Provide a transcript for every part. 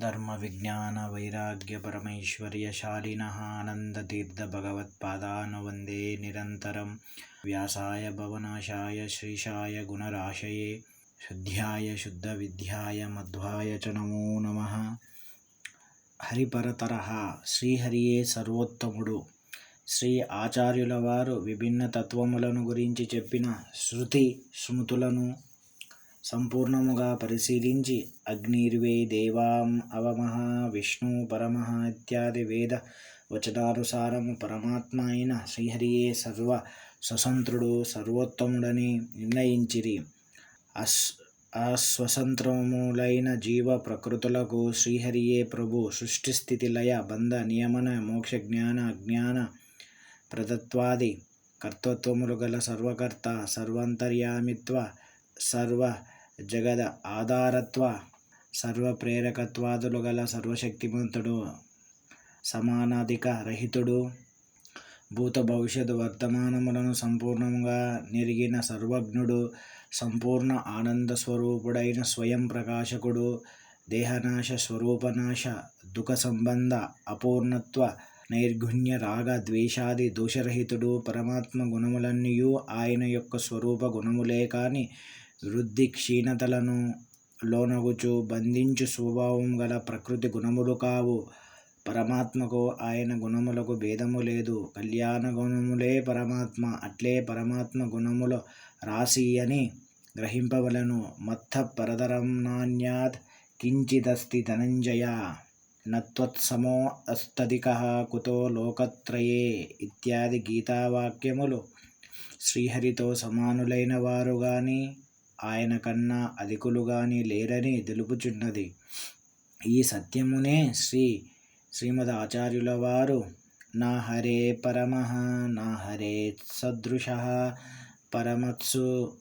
ధర్మ విజ్ఞాన వైరాగ్య పరమైశ్వర్యశాలినः ఆనందతీర్థభగవత్పాదాన్ వందే నిరంతరం వ్యాసాయ భవనాశాయ శ్రీశాయ గుణరాశయే శుద్ధ్యాయ శుద్ధ విద్యాయ మధ్వాయ చ నమో నమః హరిపరతరః శ్రీహరియే సర్వోత్తముడు. శ్రీ ఆచార్యుల వారు విభిన్న తత్వములను గురించి చెప్పిన శృతి స్మృతులను సంపూర్ణముగా పరిశీలించి అగ్నిర్వే దేవాం అవమహ విష్ణు పరమః ఇత్యాది వేద వచనానుసారము పరమాత్మ అయిన శ్రీహరియే సర్వ స్వతంత్రుడు సర్వోత్తముడని నిర్ణయించిరి. అస్ అస్వతంత్రములైన జీవ ప్రకృతులకు శ్రీహరియే ప్రభు సృష్టి స్థితి లయ బంధ నియమన మోక్ష జ్ఞాన అజ్ఞాన ప్రదత్వాది. కర్తృత్వములు గల సర్వకర్త సర్వాంతర్యామిత్వ సర్వ జగద ఆధారత్వ సర్వ ప్రేరకత్వాదులు గల సర్వశక్తిమంతుడు సమానాధిక రహితుడు భూత భవిష్యత్తు వర్తమానములను సంపూర్ణంగా నెరిగిన సర్వజ్ఞుడు సంపూర్ణ ఆనంద స్వరూపుడైన స్వయం ప్రకాశకుడు దేహనాశ స్వరూపనాశ దుఃఖ సంబంధ అపూర్ణత్వ నైర్గుణ్య రాగ ద్వేషాది దోషరహితుడు పరమాత్మ గుణములన్నీయు ఆయన యొక్క స్వరూప గుణములే కాని వృద్ధి క్షీణతలను లోనగుచు బంధించు స్వభావం గల ప్రకృతి గుణములు కావు. పరమాత్మకు ఆయన గుణములకు భేదము లేదు. కళ్యాణ గుణములే పరమాత్మ అట్లే పరమాత్మ గుణములు రాసి అని గ్రహింపవలను. మత్త పరదరం నాణ్యాత్ కించిదస్తి ధనంజయ నత్వత్సమో అస్తధిక కుతో లోకత్రయే ఇత్యాది గీతావాక్యములు శ్రీహరితో సమానులైన వారు కానీ ఆయన కన్నా అధికులు లేరని తెలుపుచున్నది. ఈ సత్యమునే శ్రీ శ్రీమద్ ఆచార్యుల వారు నా హరే పరమః నా హరే సదృశ పరమత్సు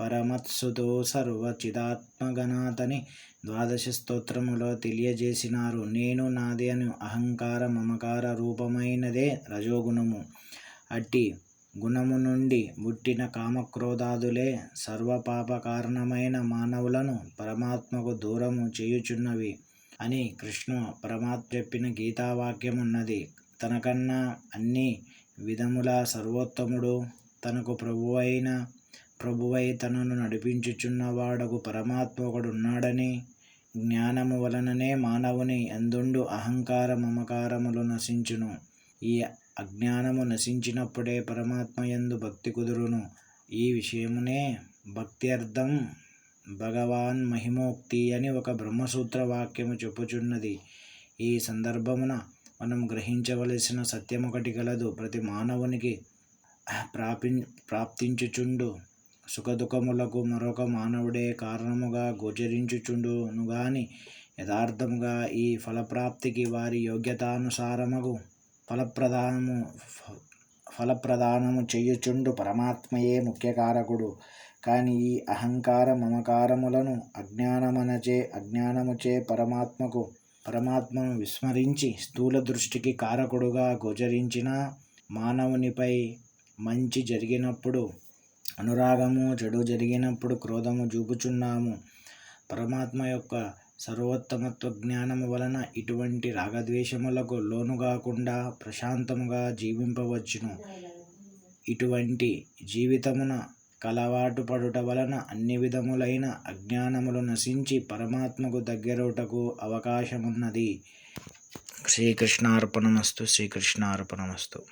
పరమత్సుతో సర్వచిదాత్మగణాతని ద్వాదశ స్తోత్రములో తెలియజేసినారు. నేను నాది అని అహంకార మమకార రూపమైనదే రజోగుణము. అట్టి గుణము నుండి పుట్టిన కామక్రోధాదులే సర్వపాప కారణమైన మానవులను పరమాత్మకు దూరము చేయుచున్నవి అని కృష్ణ పరమాత్మ చెప్పిన గీతావాక్యమున్నది. తనకన్నా అన్ని విధముల సర్వోత్తముడు తనకు ప్రభువైన ప్రభువై తనను నడిపించుచున్నవాడకు పరమాత్మ ఒకడున్నాడని జ్ఞానము వలననే మానవుని ఎందుండు అహంకార మమకారములు నశించును. ఈ అజ్ఞానము నశించినప్పుడే పరమాత్మయందు భక్తి కుదురును. ఈ విషయమునే భక్త్యర్థం భగవాన్ మహిమోక్తి అని ఒక బ్రహ్మసూత్ర వాక్యము చెప్పుచున్నది. ఈ సందర్భమున మనం గ్రహించవలసిన సత్యం ఒకటి కలదు ప్రతి మానవునికి ప్రాపి ప్రాప్తించుచుండు. సుఖదుఖములకు మరొక మానవుడే కారణముగా గోచరించుచుండును గాని యథార్థముగా ఈ ఫలప్రాప్తికి వారి యోగ్యతానుసారమగు ఫలప్రదానము ఫలప్రదానము చేయుచుండు పరమాత్మయే ముఖ్యకారకుడు. కానీ ఈ అహంకార మమకారములను అజ్ఞానమనచే అజ్ఞానముచే పరమాత్మకు పరమాత్మను విస్మరించి స్థూల దృష్టికి కారకుడుగా గోచరించిన మానవునిపై మంచి జరిగినప్పుడు అనురాగము చెడు జరిగినప్పుడు క్రోధము చూపుచున్నాము. పరమాత్మ యొక్క సర్వోత్తమత్వ జ్ఞానము వలన ఇటువంటి రాగద్వేషములకు లోనుగాకుండా ప్రశాంతముగా జీవింపవచ్చును. ఇటువంటి జీవితమున కలవాటు పడుట వలన అన్ని విధములైన అజ్ఞానములు నశించి పరమాత్మకు దగ్గరవుటకు అవకాశమున్నది. శ్రీకృష్ణార్పణమస్తు శ్రీకృష్ణార్పణమస్తు.